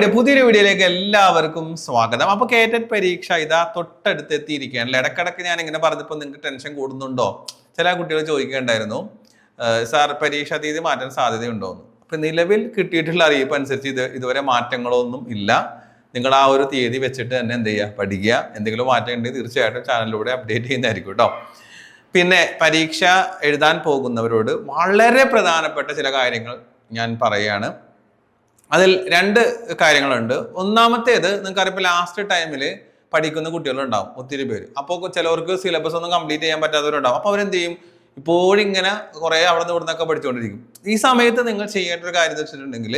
Ride പുതിയൊരു വീഡിയോയിലേക്ക് എല്ലാവർക്കും സ്വാഗതം. അപ്പൊ കേറ്റഡ് പരീക്ഷ ഇതാ തൊട്ടടുത്ത് എത്തിയിരിക്കുകയാണ് ഇടക്കിടക്ക് ഞാൻ ഇങ്ങനെ പറഞ്ഞപ്പോൾ നിങ്ങൾക്ക് ടെൻഷൻ കൂടുന്നുണ്ടോ? ചില കുട്ടികൾ ചോദിക്കേണ്ടായിരുന്നു സാർ പരീക്ഷാ തീയതി മാറ്റാൻ സാധ്യതയുണ്ടോ എന്ന് അപ്പൊ നിലവിൽ കിട്ടിയിട്ടുള്ള അറിയിപ്പ് അനുസരിച്ച് ഇത് ഇതുവരെ മാറ്റങ്ങളൊന്നും ഇല്ല. നിങ്ങൾ ആ ഒരു തീയതി വെച്ചിട്ട് തന്നെ എന്ത് ചെയ്യുക? പഠിക്കുക. എന്തെങ്കിലും മാറ്റം ഉണ്ടെങ്കിൽ തീർച്ചയായിട്ടും ചാനലിലൂടെ അപ്ഡേറ്റ് ചെയ്യുന്നതായിരിക്കും കേട്ടോ പിന്നെ പരീക്ഷ എഴുതാൻ പോകുന്നവരോട് വളരെ പ്രധാനപ്പെട്ട ചില കാര്യങ്ങൾ ഞാൻ പറയുകയാണ്. അതിൽ രണ്ട് കാര്യങ്ങളുണ്ട്. ഒന്നാമത്തേത് നിങ്ങൾക്കറിയപ്പോൾ ലാസ്റ്റ് ടൈമിൽ പഠിക്കുന്ന കുട്ടികളുണ്ടാവും ഒത്തിരി പേര്. അപ്പോൾ ചിലവർക്ക് സിലബസ് ഒന്നും കംപ്ലീറ്റ് ചെയ്യാൻ പറ്റാത്തവരുണ്ടാവും. അപ്പോൾ അവരെന്ത് ചെയ്യും? ഇപ്പോഴും ഇങ്ങനെ കുറേ അവിടെ നിന്ന് ഇവിടുന്നൊക്കെ പഠിച്ചുകൊണ്ടിരിക്കും ഈ സമയത്ത് നിങ്ങൾ ചെയ്യേണ്ട ഒരു കാര്യം എന്ന് വെച്ചിട്ടുണ്ടെങ്കിൽ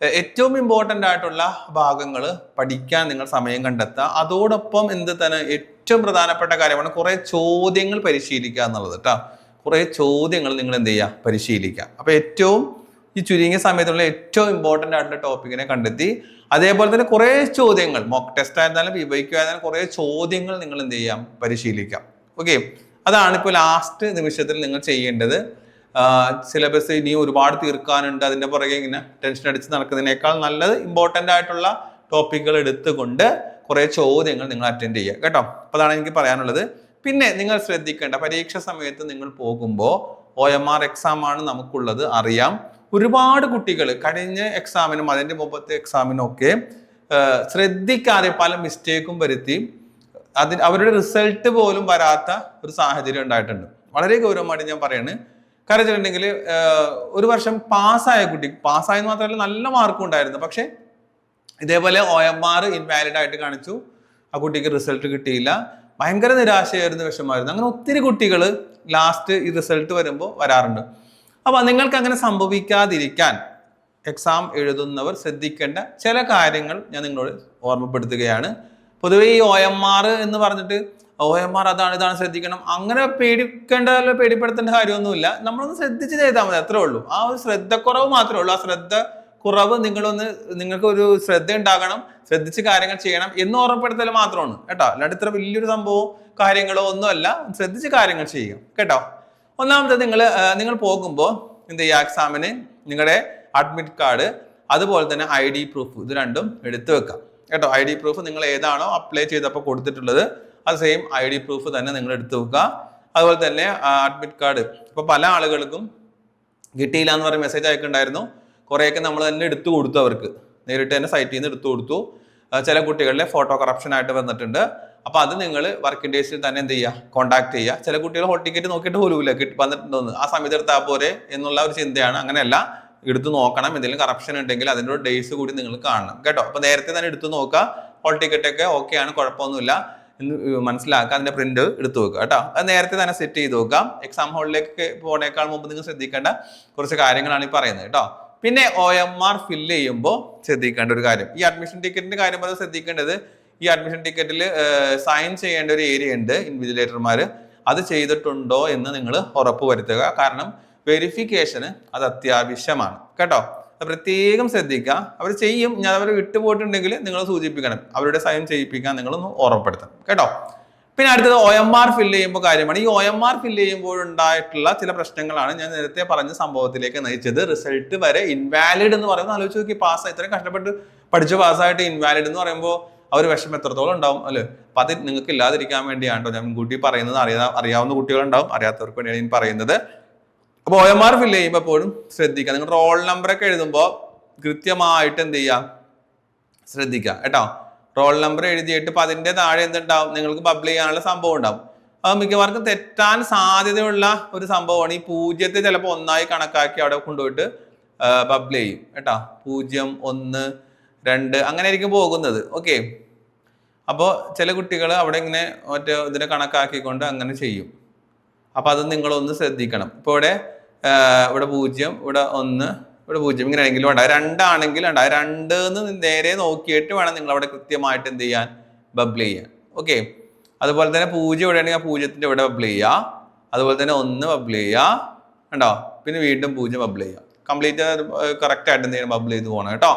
ഏറ്റവും ഇമ്പോർട്ടന്റ് ആയിട്ടുള്ള ഭാഗങ്ങൾ പഠിക്കാൻ നിങ്ങൾ സമയം കണ്ടെത്തുക. അതോടൊപ്പം എന്ത് തന്നെ ഏറ്റവും പ്രധാനപ്പെട്ട കാര്യമാണ് കുറേ ചോദ്യങ്ങൾ പരിശീലിക്കുക എന്നുള്ളത് കേട്ടോ കുറേ ചോദ്യങ്ങൾ നിങ്ങൾ എന്ത് ചെയ്യുക? പരിശീലിക്കുക. അപ്പോൾ ഏറ്റവും ഈ ചുരുങ്ങിയ സമയത്തുള്ള ഏറ്റവും ഇമ്പോർട്ടന്റ് ആയിട്ടുള്ള ടോപ്പിക്കിനെ കണ്ടെത്തി. അതേപോലെ തന്നെ കുറേ ചോദ്യങ്ങൾ മോക്ക് ടെസ്റ്റ് ആയിരുന്നാലും വിവരിക്കുക ആയിരുന്നാലും കുറേ ചോദ്യങ്ങൾ നിങ്ങൾ എന്ത് ചെയ്യാം? പരിശീലിക്കാം. ഓക്കെ അതാണ് ഇപ്പോൾ ലാസ്റ്റ് നിമിഷത്തിൽ നിങ്ങൾ ചെയ്യേണ്ടത്. സിലബസ് ഇനി ഒരുപാട് തീർക്കാനുണ്ട്. അതിന്റെ പുറകെ ഇങ്ങനെ ടെൻഷൻ അടിച്ച് നടക്കുന്നതിനേക്കാൾ നല്ലത് ഇമ്പോർട്ടന്റ് ആയിട്ടുള്ള ടോപ്പിക്കുകൾ എടുത്തുകൊണ്ട് കുറേ ചോദ്യങ്ങൾ നിങ്ങൾ അറ്റൻഡ് ചെയ്യുക. കേട്ടോ? അപ്പോൾ അതാണ് എനിക്ക് പറയാനുള്ളത്. പിന്നെ നിങ്ങൾ ശ്രദ്ധിക്കേണ്ട പരീക്ഷ സമയത്ത് നിങ്ങൾ പോകുമ്പോൾ ഒ എം ആർ എക്സാം ആണ് നമുക്കുള്ളത്. അറിയാം. ഒരുപാട് കുട്ടികൾ കഴിഞ്ഞ എക്സാമിനും അതിന്റെ മുമ്പത്തെ എക്സാമിനും ഒക്കെ ശ്രദ്ധിക്കാതെ പല മിസ്റ്റേക്കും വരുത്തി. അതിന് അവരുടെ റിസൾട്ട് പോലും വരാത്ത ഒരു സാഹചര്യം ഉണ്ടായിട്ടുണ്ട്. വളരെ ഗൗരവമായിട്ട് ഞാൻ പറയുന്നത് കാരണം വെച്ചിട്ടുണ്ടെങ്കിൽ ഒരു വർഷം പാസ്സായ കുട്ടി പാസ്സായെന്ന് മാത്രമല്ല നല്ല മാർക്കും ഉണ്ടായിരുന്നു. പക്ഷേ ഇതേപോലെ ഒ എം ആർ ഇൻവാലിഡ് ആയിട്ട് കാണിച്ചു. ആ കുട്ടിക്ക് റിസൾട്ട് കിട്ടിയില്ല. ഭയങ്കര നിരാശയായിരുന്നു വിഷമായിരുന്നു അങ്ങനെ ഒത്തിരി കുട്ടികൾ ലാസ്റ്റ് ഈ റിസൾട്ട് വരുമ്പോൾ വരാറുണ്ട്. അപ്പോൾ നിങ്ങൾക്ക് അങ്ങനെ സംഭവിക്കാതിരിക്കാൻ എക്സാം എഴുതുന്നവർ ശ്രദ്ധിക്കേണ്ട ചില കാര്യങ്ങൾ ഞാൻ നിങ്ങളോട് ഓർമ്മപ്പെടുത്തുകയാണ്. പൊതുവേ ഈ ഒ എം ആർ എന്ന് പറഞ്ഞിട്ട് ഒ എം ആർ അതാണ് ഇതാണ് ശ്രദ്ധിക്കണം അങ്ങനെ പേടിക്കേണ്ട പേടിപ്പെടുത്തേണ്ട കാര്യമൊന്നുമില്ല. നമ്മളൊന്ന് ശ്രദ്ധിച്ച് ചെയ്താൽ മതി അത്രേ ഉള്ളൂ. ആ ഒരു ശ്രദ്ധക്കുറവ് മാത്രമേ ഉള്ളൂ. ആ ശ്രദ്ധ കുറവ് നിങ്ങളൊന്ന് നിങ്ങൾക്ക് ഒരു ശ്രദ്ധ ഉണ്ടാകണം ശ്രദ്ധിച്ച് കാര്യങ്ങൾ ചെയ്യണം എന്ന് ഓർമ്മപ്പെടുത്തൽ മാത്രമാണ് കേട്ടോ. അല്ലാണ്ട് ഇത്ര വലിയൊരു സംഭവം കാര്യങ്ങളോ ഒന്നുമല്ല. ശ്രദ്ധിച്ച് കാര്യങ്ങൾ ചെയ്യുക കേട്ടോ. ഒന്നാമത്തെ നിങ്ങൾ നിങ്ങൾ പോകുമ്പോൾ എന്ത് ചെയ്യുക? എക്സാമിന് നിങ്ങളുടെ അഡ്മിറ്റ് കാർഡ് അതുപോലെ തന്നെ ഐ ഡി പ്രൂഫ് ഇത് രണ്ടും എടുത്തു വെക്കാം കേട്ടോ ഐ ഡി പ്രൂഫ് നിങ്ങൾ ഏതാണോ അപ്ലൈ ചെയ്തപ്പോൾ കൊടുത്തിട്ടുള്ളത് അത് സെയിം ഐ ഡി പ്രൂഫ് തന്നെ നിങ്ങൾ എടുത്തു വെക്കുക. അതുപോലെ തന്നെ അഡ്മിറ്റ് കാർഡ് ഇപ്പോൾ പല ആളുകൾക്കും കിട്ടിയില്ല എന്ന് പറഞ്ഞ മെസ്സേജ് അയക്കുന്നുണ്ടായിരുന്നു. കുറേയൊക്കെ നമ്മൾ തന്നെ എടുത്തു കൊടുത്തു അവർക്ക്. നേരിട്ട് തന്നെ സൈറ്റിൽ നിന്ന് എടുത്തു കൊടുത്തു. ചില കുട്ടികളിലെ ഫോട്ടോ കറപ്ഷൻ ആയിട്ട് വന്നിട്ടുണ്ട്. അപ്പോൾ അത് നിങ്ങൾ വർക്കിംഗ് ഡേയ്സിൽ തന്നെ എന്ത് ചെയ്യുക? കോൺടാക്ട് ചെയ്യുക. ചില കുട്ടികൾ ഹോട്ട് ടിക്കറ്റ് നോക്കിയിട്ട് പോലുമില്ല. കിട്ടി വന്നിട്ടുണ്ടെന്ന്. ആ സമയത്ത് എടുത്താൽ പോരെ എന്നുള്ള ഒരു ചിന്തയാണ്. അങ്ങനെയല്ല. എടുത്ത് നോക്കണം. എന്തെങ്കിലും കറപ്ഷൻ ഉണ്ടെങ്കിൽ അതിന്റെ ഒരു ഡേയ്സ് കൂടി നിങ്ങൾ കാണണം. കേട്ടോ? അപ്പോൾ നേരത്തെ തന്നെ എടുത്ത് നോക്കുക. ഹോൾ ടിക്കറ്റൊക്കെ ഓക്കെ ആണ്. കുഴപ്പമൊന്നുമില്ല. എന്ന് മനസ്സിലാക്കുക. അതിന്റെ പ്രിന്റ് എടുത്തു വെക്കുക. കേട്ടോ? അത് നേരത്തെ തന്നെ സെറ്റ് ചെയ്ത് വെക്കാം എക്സാം ഹോളിലേക്ക് പോണേക്കാൾ മുമ്പ് നിങ്ങൾ ശ്രദ്ധിക്കേണ്ട കുറച്ച് കാര്യങ്ങളാണ് ഈ പറയുന്നത്. കേട്ടോ? പിന്നെ ഒ എം ആർ ഫില്ല് ചെയ്യുമ്പോൾ ശ്രദ്ധിക്കേണ്ട ഒരു കാര്യം. ഈ അഡ്മിഷൻ ടിക്കറ്റിന്റെ കാര്യം പറഞ്ഞാൽ ശ്രദ്ധിക്കേണ്ടത് ഈ അഡ്മിഷൻ ടിക്കറ്റിൽ സൈൻ ചെയ്യേണ്ട ഒരു ഏരിയ ഉണ്ട് ഇൻവിജിലേറ്റർമാർ അത് ചെയ്തിട്ടുണ്ടോ എന്ന് നിങ്ങൾ ഉറപ്പ് വരുത്തുക. കാരണം വെരിഫിക്കേഷന് അത് അത്യാവശ്യമാണ്. കേട്ടോ? പ്രത്യേകം ശ്രദ്ധിക്കുക. അവർ ചെയ്യും. ഞാൻ അവർ വിട്ടുപോയിട്ടുണ്ടെങ്കിൽ നിങ്ങൾ സൂചിപ്പിക്കണം. അവരുടെ സൈൻ ചെയ്യിപ്പിക്കാൻ നിങ്ങളൊന്ന് ഓർമ്മപ്പെടുത്തണം കേട്ടോ? പിന്നെ അടുത്തത് ഒ എം ആർ ഫില്ല് ചെയ്യുമ്പോൾ കാര്യമാണ്. ഈ ഒ എം ആർ ഫില്ല് ചെയ്യുമ്പോൾ ഉണ്ടായിട്ടുള്ള ചില പ്രശ്നങ്ങളാണ് ഞാൻ നേരത്തെ പറഞ്ഞ സംഭവത്തിലേക്ക് നയിച്ചത്. റിസൾട്ട് വരെ ഇൻവാലിഡ് എന്ന് പറയുന്നത് ആലോചിച്ച് നോക്കി പാസ് ഇത്രയും കഷ്ടപ്പെട്ട് പഠിച്ച് പാസ്സായിട്ട് ഇൻവാലിഡ് എന്ന് പറയുമ്പോൾ ആ ഒരു വിഷമം എത്രത്തോളം ഉണ്ടാവും അല്ലേ? അപ്പൊ അത് നിങ്ങൾക്ക് ഇല്ലാതിരിക്കാൻ വേണ്ടിയാണ് ഞാൻ മുൻകൂട്ടി പറയുന്നത്? അറിയാ അറിയാവുന്ന കുട്ടികളുണ്ടാവും അറിയാത്തവർക്ക് വേണ്ടിയാണ് ഞാൻ പറയുന്നത്. അപ്പോൾ ഒ എം ആർ ഫില്ല് ചെയ്യുമ്പോൾ എപ്പോഴും ശ്രദ്ധിക്കുക. നിങ്ങൾ റോൾ നമ്പറൊക്കെ എഴുതുമ്പോൾ കൃത്യമായിട്ട് എന്ത് ചെയ്യുക? ശ്രദ്ധിക്കുക കേട്ടോ? റോൾ നമ്പർ എഴുതിയിട്ട് ഇപ്പം അതിന്റെ താഴെ എന്തുണ്ടാവും? നിങ്ങൾക്ക് പബ്ലിക് ചെയ്യാനുള്ള സംഭവം ഉണ്ടാവും. അത് മിക്കവാർക്കും തെറ്റാൻ സാധ്യതയുള്ള ഒരു സംഭവമാണ് ഈ പൂജ്യത്തെ ചിലപ്പോൾ ഒന്നായി കണക്കാക്കി അവിടെ കൊണ്ടുപോയിട്ട് പബ്ലിക് ചെയ്യും. കേട്ടോ? പൂജ്യം ഒന്ന് രണ്ട് അങ്ങനെ ആയിരിക്കും പോകുന്നത്. ഓക്കെ അപ്പോൾ ചില കുട്ടികൾ അവിടെ ഇങ്ങനെ മറ്റേ ഇതിനെ കണക്കാക്കിക്കൊണ്ട് അങ്ങനെ ചെയ്യും. അപ്പൊ അത് നിങ്ങളൊന്ന് ശ്രദ്ധിക്കണം. ഇപ്പൊ ഇവിടെ ഇവിടെ പൂജ്യം ഇവിടെ ഒന്ന് ഇവിടെ പൂജ്യം ഇങ്ങനെ ആണെങ്കിലും വേണ്ട. രണ്ടാണെങ്കിൽ ഉണ്ടാവും രണ്ട് എന്ന് നേരെ നോക്കിയിട്ട് വേണം നിങ്ങൾ അവിടെ കൃത്യമായിട്ട് എന്ത് ചെയ്യാൻ? ബബിൾ ചെയ്യാൻ. ഓക്കെ അതുപോലെ തന്നെ പൂജ്യം എവിടെയാണെങ്കിൽ ആ പൂജ്യത്തിന്റെ ഇവിടെ ബബിൾ ചെയ്യുക അതുപോലെ തന്നെ ഒന്ന് ബബിൾ ചെയ്യുക കണ്ടോ? പിന്നെ വീണ്ടും പൂജ്യം ബബിൾ ചെയ്യുക കംപ്ലീറ്റ് കറക്റ്റ് ആയിട്ട് എന്ത് ചെയ്യണം ബബിൾ ചെയ്ത് പോകണം കേട്ടോ.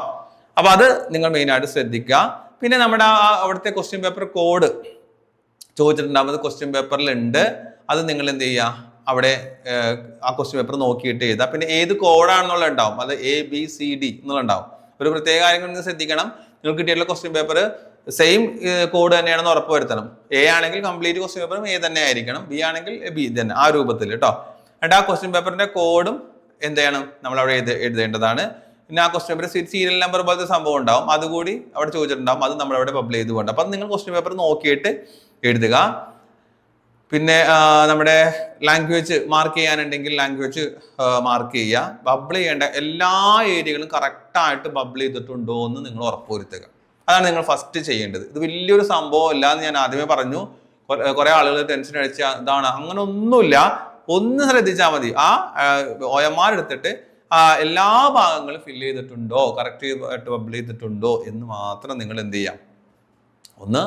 അപ്പോൾ അത് നിങ്ങൾ മെയിൻ ആയിട്ട് ശ്രദ്ധിക്കുക പിന്നെ നമ്മുടെ ആ അവിടുത്തെ ക്വസ്റ്റ്യൻ പേപ്പർ കോഡ് ചോദിച്ചിട്ടുണ്ടാകുന്നത് ക്വസ്റ്റ്യൻ പേപ്പറിൽ ഉണ്ട് അത് നിങ്ങൾ എന്ത് ചെയ്യുക അവിടെ ആ ക്വസ്റ്റ്യൻ പേപ്പർ നോക്കിയിട്ട് എഴുതാം പിന്നെ ഏത് കോഡാണെന്നുള്ള ഉണ്ടാവും. അത് എ ബി സി ഡി എന്നുള്ള ഉണ്ടാവും. ഒരു പ്രത്യേക കാര്യങ്ങൾ ശ്രദ്ധിക്കണം. നിങ്ങൾക്ക് കിട്ടിയിട്ടുള്ള ക്വസ്റ്റ്യൻ പേപ്പർ സെയിം കോഡ് തന്നെയാണെന്ന് ഉറപ്പ് വരുത്തണം. എ ആണെങ്കിൽ കംപ്ലീറ്റ് ക്വസ്റ്റ്യൻ പേപ്പറും എ തന്നെ ആയിരിക്കണം. ബി ആണെങ്കിൽ ബി തന്നെ ആ രൂപത്തിൽ കേട്ടോ എന്നിട്ട് ആ ക്വസ്റ്റ്യൻ പേപ്പറിന്റെ കോഡും എന്ത് നമ്മൾ അവിടെ എഴുത എഴുതേണ്ടതാണ്. പിന്നെ ആ ക്വസ്റ്റ്യൻ പേപ്പർ സീരിയൽ നമ്പർ പോലത്തെ സംഭവം ഉണ്ടാവും. അതുകൂടി അവിടെ ചോദിച്ചിട്ടുണ്ടാവും. അത് നമ്മൾ അവിടെ പബ്ലിഷ് ചെയ്ത് പോകണ്ട. അപ്പം നിങ്ങൾ ക്വസ്റ്റ്യൻ പേപ്പർ നോക്കിയിട്ട് എഴുതുക. പിന്നെ നമ്മുടെ ലാംഗ്വേജ് മാർക്ക് ചെയ്യാനുണ്ടെങ്കിൽ ലാംഗ്വേജ് മാർക്ക് ചെയ്യുക. ബബിൾ ചെയ്യേണ്ട എല്ലാ ഏരിയകളും കറക്റ്റായിട്ട് ബബിൾ ചെയ്തിട്ടുണ്ടോ എന്ന് നിങ്ങൾ ഉറപ്പുവരുത്തുക. അതാണ് നിങ്ങൾ ഫസ്റ്റ് ചെയ്യേണ്ടത്. ഇത് വലിയൊരു സംഭവം അല്ല എന്ന് ഞാൻ ആദ്യമേ പറഞ്ഞു. കുറെ ആളുകൾ ടെൻഷൻ അടിച്ച ഇതാണ് അങ്ങനെ ഒന്നുമില്ല ഒന്ന് ശ്രദ്ധിച്ചാൽ മതി. ആ ഒ എം ആർ എടുത്തിട്ട് ആ എല്ലാ ഭാഗങ്ങളും ഫില്ല് ചെയ്തിട്ടുണ്ടോ? കറക്റ്റ് ആയിട്ട് ബബിൾ ചെയ്തിട്ടുണ്ടോ എന്ന് മാത്രം നിങ്ങൾ എന്ത് ചെയ്യാം ഒന്ന്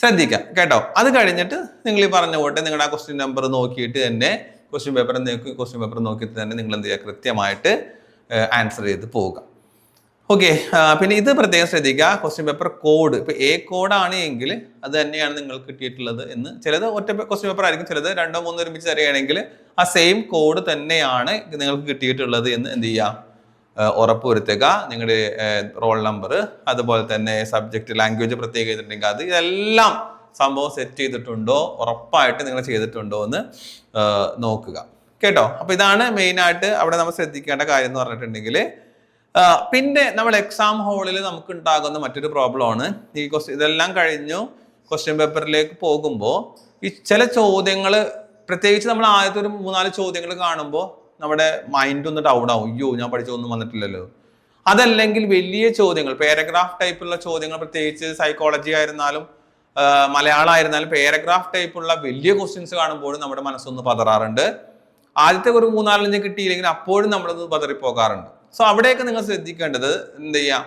ശ്രദ്ധിക്കാം കേട്ടോ? അത് കഴിഞ്ഞിട്ട് നിങ്ങൾ ഈ പറഞ്ഞ പോട്ടെ നിങ്ങളുടെ ആ ക്വസ്റ്റ്യൻ നമ്പർ നോക്കിയിട്ട് തന്നെ ക്വസ്റ്റ്യൻ പേപ്പർ നോക്കി ക്വസ്റ്റ്യൻ പേപ്പർ നോക്കിയിട്ട് തന്നെ നിങ്ങൾ എന്ത് ചെയ്യുക? കൃത്യമായിട്ട് ആൻസർ ചെയ്ത് പോവുക. ഓക്കെ പിന്നെ ഇത് പ്രത്യേകം ശ്രദ്ധിക്കുക ക്വസ്റ്റ്യൻ പേപ്പർ കോഡ് ഇപ്പൊ എ കോഡാണ് എങ്കിൽ അത് തന്നെയാണ് നിങ്ങൾക്ക് കിട്ടിയിട്ടുള്ളത് എന്ന്. ചിലത് ഒറ്റ ക്വസ്റ്റ്യൻ പേപ്പർ ആയിരിക്കും. ചിലത് രണ്ടോ മൂന്നോ ഒരുമിച്ച് തരികയാണെങ്കിൽ ആ സെയിം കോഡ് തന്നെയാണ് നിങ്ങൾക്ക് കിട്ടിയിട്ടുള്ളത് എന്ന് എന്ത് ചെയ്യാം ഏഹ് ഉറപ്പുവരുത്തുക. നിങ്ങളുടെ റോൾ നമ്പർ അതുപോലെ തന്നെ സബ്ജക്റ്റ് ലാംഗ്വേജ് പ്രത്യേകം ചെയ്തിട്ടുണ്ടെങ്കിൽ അത് ഇതെല്ലാം സംഭവം സെറ്റ് ചെയ്തിട്ടുണ്ടോ ഉറപ്പായിട്ട് നിങ്ങൾ ചെയ്തിട്ടുണ്ടോ എന്ന് നോക്കുക. കേട്ടോ? അപ്പോൾ ഇതാണ് മെയിൻ ആയിട്ട് അവിടെ നമ്മൾ ശ്രദ്ധിക്കേണ്ട കാര്യം എന്ന് പറഞ്ഞിട്ടുണ്ടെങ്കിൽ പിന്നെ നമ്മൾ എക്സാം ഹോളിൽ നമുക്ക് ഉണ്ടാകുന്ന മറ്റൊരു പ്രോബ്ലമാണ് ഈ ക്വസ്റ്റ്യൻ ഇതെല്ലാം കഴിഞ്ഞു ക്വസ്റ്റ്യൻ പേപ്പറിലേക്ക് പോകുമ്പോൾ ഈ ചില ചോദ്യങ്ങൾ പ്രത്യേകിച്ച് നമ്മൾ ആദ്യത്തെ ഒരു മൂന്നാൽ ചോദ്യങ്ങൾ കാണുമ്പോൾ നമ്മുടെ മൈൻഡ് ഒന്ന് ഡൗൺ ആവും. അയ്യോ ഞാൻ പഠിച്ചൊന്നും വന്നിട്ടില്ലല്ലോ. അതല്ലെങ്കിൽ വലിയ ചോദ്യങ്ങൾ പാരഗ്രാഫ് ടൈപ്പുള്ള ചോദ്യങ്ങൾ പ്രത്യേകിച്ച് സൈക്കോളജി ആയിരുന്നാലും മലയാളം ആയിരുന്നാലും പാരഗ്രാഫ് ടൈപ്പുള്ള വലിയ ക്വസ്റ്റ്യൻസ് കാണുമ്പോഴും നമ്മുടെ മനസ്സൊന്ന് പതറാറുണ്ട്. ആദ്യത്തെ ഒരു മൂന്നാലഞ്ച് കിട്ടിയില്ലെങ്കിൽ അപ്പോഴും നമ്മളത് പതറിപ്പോകാറുണ്ട്. സോ അവിടെയൊക്കെ നിങ്ങൾ ശ്രദ്ധിക്കേണ്ടത് എന്ത് ചെയ്യാം?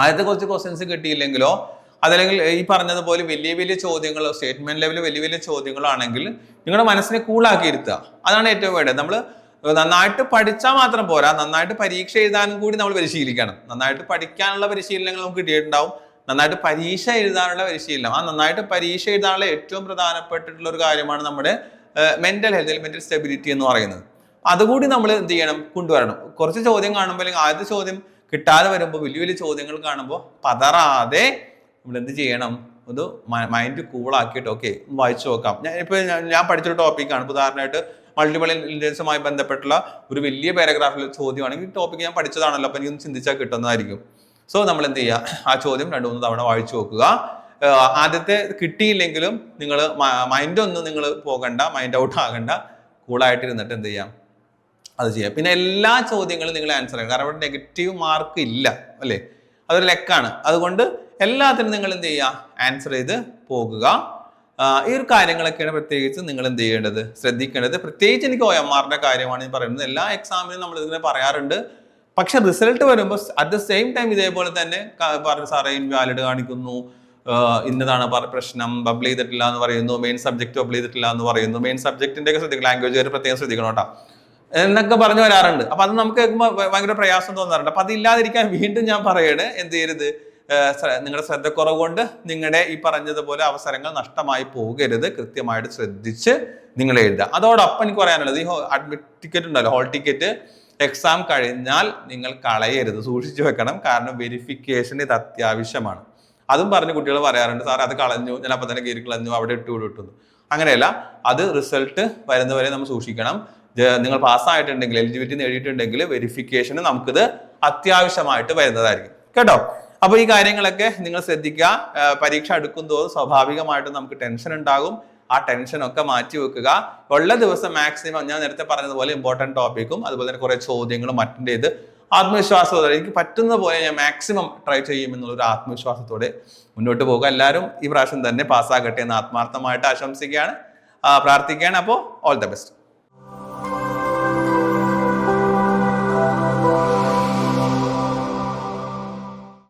ആദ്യത്തെ കുറച്ച് ക്വസ്റ്റ്യൻസ് കിട്ടിയില്ലെങ്കിലോ അതല്ലെങ്കിൽ ഈ പറഞ്ഞതുപോലെ വലിയ വലിയ ചോദ്യങ്ങൾ സ്റ്റേറ്റ്മെന്റ് ലെവലിൽ വലിയ വലിയ ചോദ്യങ്ങളാണെങ്കിൽ നിങ്ങളുടെ മനസ്സിനെ കൂളാക്കി ഇരുത്തുക. അതാണ് ഏറ്റവും വേണ്ടത്. നമ്മൾ നന്നായിട്ട് പഠിച്ചാൽ മാത്രം പോരാ. നന്നായിട്ട് പരീക്ഷ എഴുതാനും കൂടി നമ്മൾ പരിശീലിക്കണം. നന്നായിട്ട് പഠിക്കാനുള്ള പരിശീലനങ്ങൾ നമുക്ക് കിട്ടിയിട്ടുണ്ടാവും. നന്നായിട്ട് പരീക്ഷ എഴുതാനുള്ള പരിശീലനം. ആ നന്നായിട്ട് പരീക്ഷ എഴുതാനുള്ള ഏറ്റവും പ്രധാനപ്പെട്ടിട്ടുള്ള ഒരു കാര്യമാണ് നമ്മുടെ മെന്റൽ ഹെൽത്ത് മെന്റൽ സ്റ്റെബിലിറ്റി എന്ന് പറയുന്നത്. അതുകൂടി നമ്മൾ എന്ത് ചെയ്യണം? കൊണ്ടുവരണം. കുറച്ച് ചോദ്യം കാണുമ്പോൾ അല്ലെങ്കിൽ ആദ്യത്തെ ചോദ്യം കിട്ടാതെ വരുമ്പോൾ വലിയ വലിയ ചോദ്യങ്ങൾ കാണുമ്പോൾ പതറാതെ നമ്മൾ എന്ത് ചെയ്യണം? ഒരു മൈൻഡ് കൂളാക്കിയിട്ട് ഓക്കെ വായിച്ചു നോക്കാം. ഞാൻ ഇപ്പോൾ ഞാൻ പഠിച്ചൊരു ടോപ്പിക്കാണ് ഉദാഹരണമായിട്ട് മൾട്ടിപ്പിൾ ഇന്റലിജൻസുമായി ബന്ധപ്പെട്ടുള്ള ഒരു വലിയ പാരഗ്രാഫിൽ ചോദ്യമാണെങ്കിൽ ടോപ്പിക് ഞാൻ പഠിച്ചതാണല്ലോ അപ്പം എനിക്കൊന്ന് ചിന്തിച്ചാൽ കിട്ടുന്നതായിരിക്കും. സോ നമ്മൾ എന്ത് ചെയ്യുക ആ ചോദ്യം രണ്ട് മൂന്ന് തവണ വായിച്ചു നോക്കുക. ആദ്യത്തെ കിട്ടിയില്ലെങ്കിലും നിങ്ങൾ മൈൻഡ് ഒന്നും നിങ്ങൾ പോകണ്ട മൈൻഡ് ഔട്ട് ആകണ്ട കൂളായിട്ട് ഇരുന്നിട്ട് എന്ത് ചെയ്യാം? അത് ചെയ്യാം. പിന്നെ എല്ലാ ചോദ്യങ്ങളും നിങ്ങൾ ആൻസർ ചെയ്യണം. കാരണം നെഗറ്റീവ് മാർക്ക് ഇല്ല അല്ലേ? അതൊരു ലെക്കാണ്. അതുകൊണ്ട് എല്ലാത്തിനും നിങ്ങൾ എന്ത് ചെയ്യുക? ആൻസർ ചെയ്ത് പോകുക. ഈ ഒരു കാര്യങ്ങളൊക്കെയാണ് പ്രത്യേകിച്ച് നിങ്ങൾ എന്ത് ചെയ്യേണ്ടത്? ശ്രദ്ധിക്കേണ്ടത്. പ്രത്യേകിച്ച് എനിക്ക് ഒ എം ആറിന്റെ കാര്യമാണ് പറയുന്നത്. എല്ലാ എക്സാമിനും നമ്മൾ ഇതിനെ പറയാറുണ്ട്. പക്ഷെ റിസൾട്ട് വരുമ്പോൾ അറ്റ് ദ സെയിം ടൈം ഇതേപോലെ തന്നെ പറഞ്ഞു സാറേ ഇൻവാലിഡ് കാണിക്കുന്നു. ഇന്നതാണ് പ്രശ്നം. ബബിൾ ചെയ്തിട്ടില്ല എന്ന് പറയുന്നു. മെയിൻ സബ്ജക്ട് ബബിൾ ചെയ്തിട്ടില്ല എന്ന് പറയുന്നു. മെയിൻ സബ്ജക്റ്റിന്റെ ഒക്കെ ശ്രദ്ധിക്കും ലാംഗ്വേജ് പ്രത്യേകം ശ്രദ്ധിക്കണം കേട്ടോ. എന്നൊക്കെ പറഞ്ഞു വരാറുണ്ട്. അപ്പൊ അത് നമുക്ക് ഭയങ്കര പ്രയാസം തോന്നാറുണ്ട്. അപ്പൊ അതില്ലാതിരിക്കാൻ വീണ്ടും ഞാൻ പറയണേ. എന്ത് ചെയ്യരുത്? നിങ്ങളുടെ ശ്രദ്ധക്കുറവ് കൊണ്ട് നിങ്ങളുടെ ഈ പറഞ്ഞതുപോലെ അവസരങ്ങൾ നഷ്ടമായി പോകരുത്. കൃത്യമായിട്ട് ശ്രദ്ധിച്ച് നിങ്ങൾ എഴുതുക. അതോടൊപ്പം എനിക്ക് പറയാനുള്ളത് ഈ അഡ്മിറ്റ് ടിക്കറ്റ് ഉണ്ടല്ലോ ഹോൾ ടിക്കറ്റ് എക്സാം കഴിഞ്ഞാൽ നിങ്ങൾ കളയരുത്. സൂക്ഷിച്ചു വെക്കണം. കാരണം വെരിഫിക്കേഷൻ ഇത് അത്യാവശ്യമാണ്. അതും പറഞ്ഞ് കുട്ടികൾ പറയാറുണ്ട് സാർ അത് കളഞ്ഞു. ഞാൻ അപ്പം തന്നെ കീറി കളഞ്ഞു. അവിടെ ഇട്ടു എന്ന്." അങ്ങനെയല്ല അത് റിസൾട്ട് വരുന്നവരെ നമ്മൾ സൂക്ഷിക്കണം. നിങ്ങൾ പാസ്സായിട്ടുണ്ടെങ്കിൽ എലിജിബിലിറ്റി നേടിയിട്ടുണ്ടെങ്കിൽ വെരിഫിക്കേഷന് നമുക്കിത് അത്യാവശ്യമായിട്ട് വരുന്നതായിരിക്കും. കേട്ടോ? അപ്പൊ ഈ കാര്യങ്ങളൊക്കെ നിങ്ങൾ ശ്രദ്ധിക്കുക. പരീക്ഷ അടുക്കും തോറും സ്വാഭാവികമായിട്ടും നമുക്ക് ടെൻഷൻ ഉണ്ടാകും. ആ ടെൻഷൻ ഒക്കെ മാറ്റി വെക്കുക. ഉള്ള ദിവസം മാക്സിമം ഞാൻ നേരത്തെ പറഞ്ഞതുപോലെ ഇമ്പോർട്ടന്റ് ടോപ്പിക്കും അതുപോലെ തന്നെ കുറെ ചോദ്യങ്ങളും അറ്റൻഡ് ചെയ്ത് ആത്മവിശ്വാസത്തോടെ എനിക്ക് പറ്റുന്ന പോലെ ഞാൻ മാക്സിമം ട്രൈ ചെയ്യുമെന്നുള്ള ഒരു ആത്മവിശ്വാസത്തോടെ മുന്നോട്ട് പോകുക. എല്ലാവരും ഈ പ്രാവശ്യം തന്നെ പാസ്സാകട്ടെ എന്ന് ആത്മാർത്ഥമായിട്ട് ആശംസിക്കുകയാണ്. പ്രാർത്ഥിക്കുകയാണ്. അപ്പോൾ ഓൾ ദ ബെസ്റ്റ്